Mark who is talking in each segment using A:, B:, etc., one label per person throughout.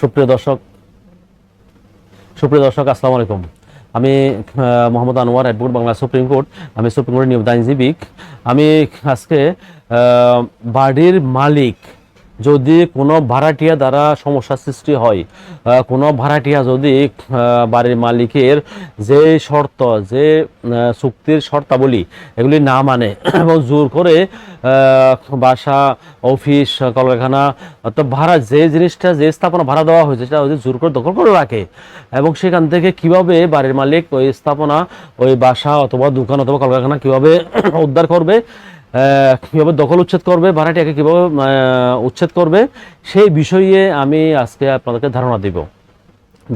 A: সুপ্রিয় দর্শক সুপ্রিয় দর্শক, আসসালামু আলাইকুম। আমি Mohammad Anwar advocate Bangla supreme court, আমি সুপ্রিম কোর্টের নিয়মিত আইনজীবী আমি আজকে বাড়ির মালিক যদি কোনো ভাড়াটিয়া দ্বারা সমস্যা সৃষ্টি হয় কোনো ভাড়াটিয়া যদি বাড়ির মালিকের যে শর্ত, যে চুক্তির শর্তাবলী এগুলি না মানে এবং জোর করে বাসা, অফিস, কলকারখানা অর্থাৎ ভাড়া যে জিনিসটা, যে স্থাপনা ভাড়া দেওয়া হয়েছে সেটা যদি জোর করে দখল করে রাখে এবং সেখান থেকে কীভাবে বাড়ির মালিক ওই স্থাপনা, ওই বাসা অথবা দোকান অথবা কলকারখানা কীভাবে উদ্ধার করবে কীভাবে দখল উচ্ছেদ করবে, ভাড়াটিয়াকে কীভাবে উচ্ছেদ করবে, সেই বিষয়ে আমি আজকে আপনাদেরকে ধারণা দিব।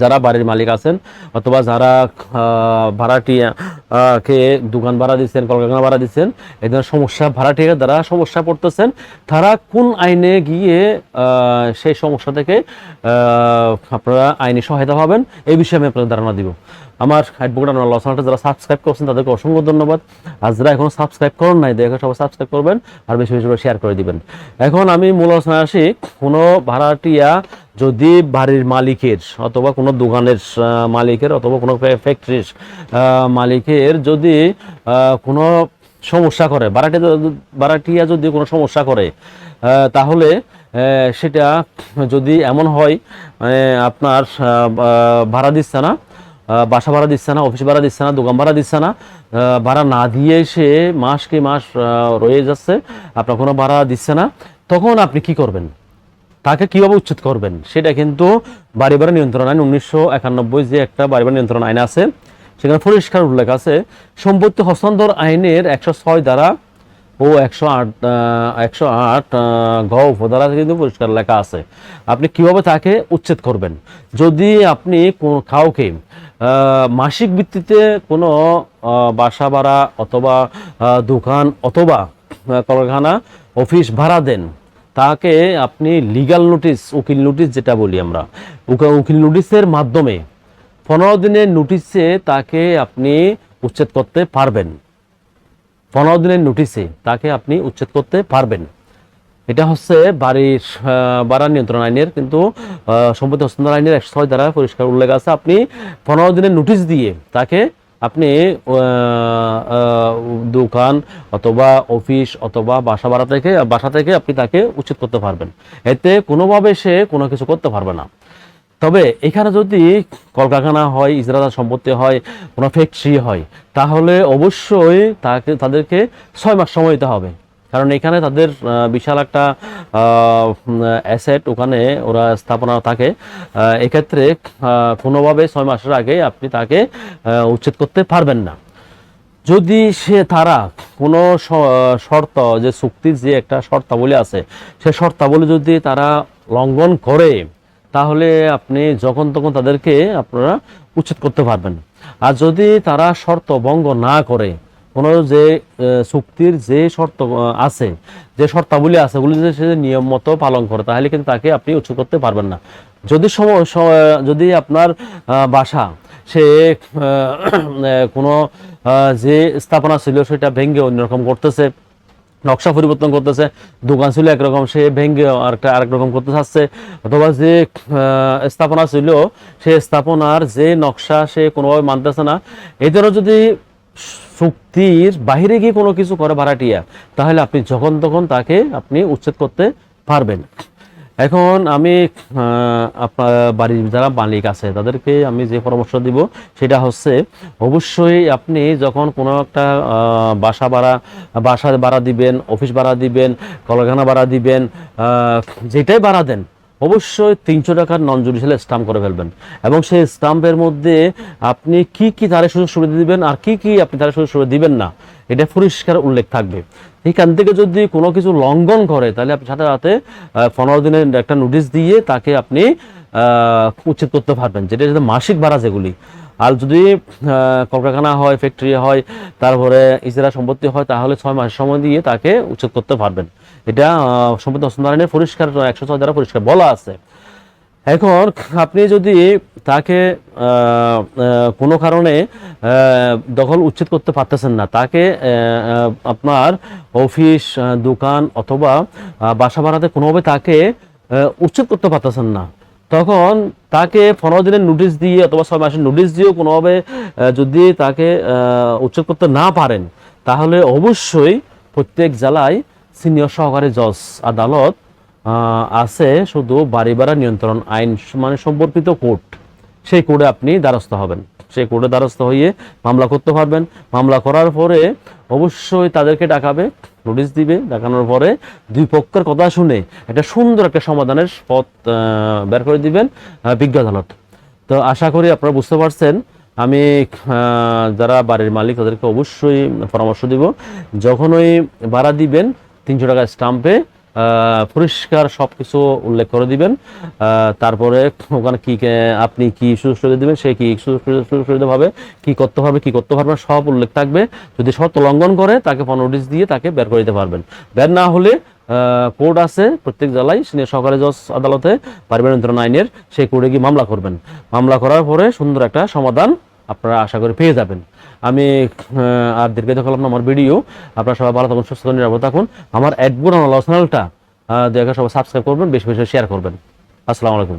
A: যারা বাড়ির মালিক আছেন, অথবা যারা ভাড়াটিয়া কে দোকান ভাড়া দিচ্ছেন, কলকারখানা ভাড়া দিচ্ছেন, এই ধরনের সমস্যা ভাড়াটিয়া দ্বারা সমস্যা পড়তেছেন, তারা কোন আইনে গিয়ে সেই সমস্যা থেকে আপনারা আইনি সহায়তা পাবেন, এই বিষয়ে আমি আপনাদের ধারণা দিব। আমার অ্যাডভোকেট আনোয়ার চ্যানেলটা যারা সাবস্ক্রাইব করছেন, তাদেরকে অসংখ্য ধন্যবাদ। আর যারা এখনও সাবস্ক্রাইব করেন নাই, দেখে সবাই সাবস্ক্রাইব করবেন আর বেশি বেশি করে শেয়ার করে দিবেন। এখন আমি মূল আলোচনায় আসি, কোনো ভাড়াটিয়া যদি বাড়ির মালিকের অথবা কোনো দোকানের মালিকের অথবা কোনো ফ্যাক্টরির মালিকের যদি কোনো সমস্যা করে, ভাড়াটিয়া ভাড়াটিয়া যদি কোনো সমস্যা করে তাহলে সেটা যদি এমন হয় আপনার ভাড়া দিচ্ছে না বাসা ভাড়া দিচ্ছে না অফিস ভাড়া দিচ্ছে না, দোকান ভাড়া দিচ্ছে না ভাড়া না দিয়ে সে মাস কি মাস রয়ে যাচ্ছে, আপনার কোনো ভাড়া দিচ্ছে না। তখন আপনি কি করবেন? তাকে কীভাবে উচ্ছেদ করবেন? সেটা কিন্তু বাড়ি ভাড়া নিয়ন্ত্রণ আইন উনিশশো একানব্বই যে একটা বাড়ি ভাড়া নিয়ন্ত্রণ আইন আছে, সেখানে পরিষ্কার উল্লেখ আছে, সম্পত্তি হস্তান্তর আইনের একশো ছয় দ্বারা ও একশো আট একশো আট গ উপধারা কিন্তু পরিষ্কার লেখা আছে। আপনি কীভাবে তাকে উচ্ছেদ করবেন? যদি আপনি কাউকে মাসিক ভিত্তিতে কোনো বাসা ভাড়া অথবা দোকান অথবা আহ, কলকারখানা অফিস ভাড়া দেন তাকে আপনি লিগ্যাল নোটিশ উকিল নোটিশ যেটা বলি আমরা উকিল নোটিশের মাধ্যমে পনেরো দিনের নোটিশে তাকে আপনি উচ্ছেদ করতে পারবেন। পনেরো দিনের নোটিশে তাকে আপনি উচ্ছেদ করতে পারবেন। এটা হচ্ছে বাড়ির আহ, ভাড়া নিয়ন্ত্রণ আইনের কিন্তু সম্পত্তি হস্তান্তর আইনের একশো ছয় দ্বারা পরিষ্কার উল্লেখ আছে। আপনি পনেরো দিনের নোটিশ দিয়ে তাকে আপনি দোকান অথবা অফিস অথবা বাসা ভাড়া থেকে বাসা থেকে আপনি তাকে উচ্ছেদ করতে পারবেন। এতে কোনোভাবে সে কোনো কিছু করতে পারবে না। তবে এখানে যদি কলকারখানা হয় ইজরাদার সম্পত্তি হয় কোনো ফ্যাক্টরি হয় তাহলে অবশ্যই তাকে তাদেরকে ছয় মাস সময় দিতে হবে। কারণ এখানে তাদের বিশাল একটা অ্যাসেট ওখানে ওরা স্থাপনা থাকে। এক্ষেত্রে কোনোভাবে ছয় মাসের আগে আপনি তাকে উচ্ছেদ করতে পারবেন না। যদি সে, তারা কোনো শর্ত, যে চুক্তির যে একটা শর্তাবলী আছে, সে শর্তাবলী যদি তারা লঙ্ঘন করে, তাহলে আপনি যখন তখন তাদেরকে আপনারা উচ্ছেদ করতে পারবেন। আর যদি তারা শর্ত ভঙ্গ না করে কোনো যে চুক্তির যে শর্ত আছে, যে শর্তাবলী আছে ওগুলি যদি সে নিয়ম মতো পালন করে, তাহলে কিন্তু তাকে আপনি উচ্ছেদ করতে পারবেন না। যদি যদি আপনার বাসা, সে কোনো যে স্থাপনা ছিল, সেটা ভেঙে অন্যরকম করতেছে, নকশা পরিবর্তন করতেছে, দোকান ছিল একরকম, সে ভেঙে আরেকটা, আরেক রকম করতে চাচ্ছে, অথবা যে স্থাপনা ছিল, সে স্থাপনার যে নকশা সে কোনোভাবে মানতেছে না, এদেরও যদি চুক্তির বাহিরে গিয়ে কোনো কিছু করে ভাড়াটিয়া, তাহলে আপনি যখন তখন তাকে আপনি উচ্ছেদ করতে পারবেন। এখন আমি আপনার বাড়ির যারা মালিক আছে, তাদেরকে আমি যে পরামর্শ দিব সেটা হচ্ছে, অবশ্যই আপনি যখন কোনো একটা বাসা ভাড়া বাসা ভাড়া দিবেন, অফিস ভাড়া দিবেন, কলকারখানা ভাড়া দিবেন যেটাই ভাড়া দেন অবশ্যই তিনশো টাকার নন জুডিশিয়াল স্টাম্প করে ফেলবেন। এবং সেই স্টাম্পের মধ্যে আপনি কি কি তারের সুযোগ সুবিধা দিবেন আর কি কি আপনি তারের সুযোগ সুবিধা দিবেন না, এটা পরিষ্কার উল্লেখ থাকবে। এখান থেকে যদি কোনো কিছু লঙ্ঘন করে, তাহলে আপনি সাথে সাথে পনেরো দিনের একটা নোটিশ দিয়ে তাকে আপনি উচ্ছেদ করতে পারবেন, যেটা মাসিক ভাড়া যেগুলি। আর যদি কলকারখানা হয় ফ্যাক্টরি হয়, তারপরে ইজরা সম্পত্তি হয়, তাহলে ছয় মাস সময় দিয়ে তাকে উচ্ছেদ করতে পারবেন। এটা সম্পত্তি হস্তান্তর আইনে পরিষ্কার একশো ছয় দ্বারা পরিষ্কার বলা আছে। এখন আপনি যদি তাকে কোনো কারণে দখল উচ্ছেদ করতে পারতেছেন না, তাকে আপনার অফিস দোকান অথবা বাসা ভাড়াতে কোনোভাবে তাকে উচ্ছেদ করতে পারতেছেন না তখন তাকে পনেরো দিনের নোটিশ দিয়ে অথবা ছয় মাসের নোটিশ দিয়েও কোনোভাবে যদি তাকে উচ্ছেদ করতে না পারেন, তাহলে অবশ্যই প্রত্যেক জেলায় সিনিয়র সহকারী জজ আদালত আছে শুধু বাড়ি ভাড়া নিয়ন্ত্রণ আইন মানে সম্পর্কিত কোর্ট। সেই কোর্টে আপনি দ্বারস্থ হবেন। সেই কোর্টে দ্বারস্থ হয়ে মামলা করতে পারবেন। মামলা করার পরে অবশ্যই তাদেরকে ডাকাবে, নোটিশ দিবে। দেখানোর পরে দুই পক্ষের কথা শুনে একটা সুন্দর একটা সমাধানের পথ বের করে দিবেন বিজ্ঞ আদালত। তো আশা করি আপনারা বুঝতে পারছেন, আমি যারা বাড়ির মালিক তাদেরকে অবশ্যই পরামর্শ দিব। যখন ওই ভাড়া দিবেন, তিনশো টাকা স্টাম্পে পরিষ্কার সব কিছু উল্লেখ করে দিবেন। তারপরে ওখানে কি আপনি কি সুযোগ সুবিধা দেবেন, সে কি সুযোগ সুবিধা- পাবে কি করতে পারবে কি করতে পারবে সব উল্লেখ থাকবে। যদি শর্ত লঙ্ঘন করে, তাকে নোটিশ দিয়ে তাকে বের করে দিতে পারবেন। বের না হলে কোর্ট আছে প্রত্যেক জেলায়, সিনিয়র সহকারী জজ আদালতে, পারিবারিক নিয়ন্ত্রণ আইনের, সেই কোর্টে গিয়ে মামলা করবেন। মামলা করার পরে সুন্দর একটা সমাধান আপনারা আশা করি পেয়ে যাবেন। আমি আর দীর্ঘায়িত করলাম না আমার ভিডিও। আপনারা সবাই ভালো থাকুন, সুস্থ নিরাপদ থাকুন। আমার অ্যাডবোর্ড আমার চ্যানেলটা দেখা সবাই সাবস্ক্রাইব করবেন, বেশি বেশি শেয়ার করবেন। আসসালামু আলাইকুম।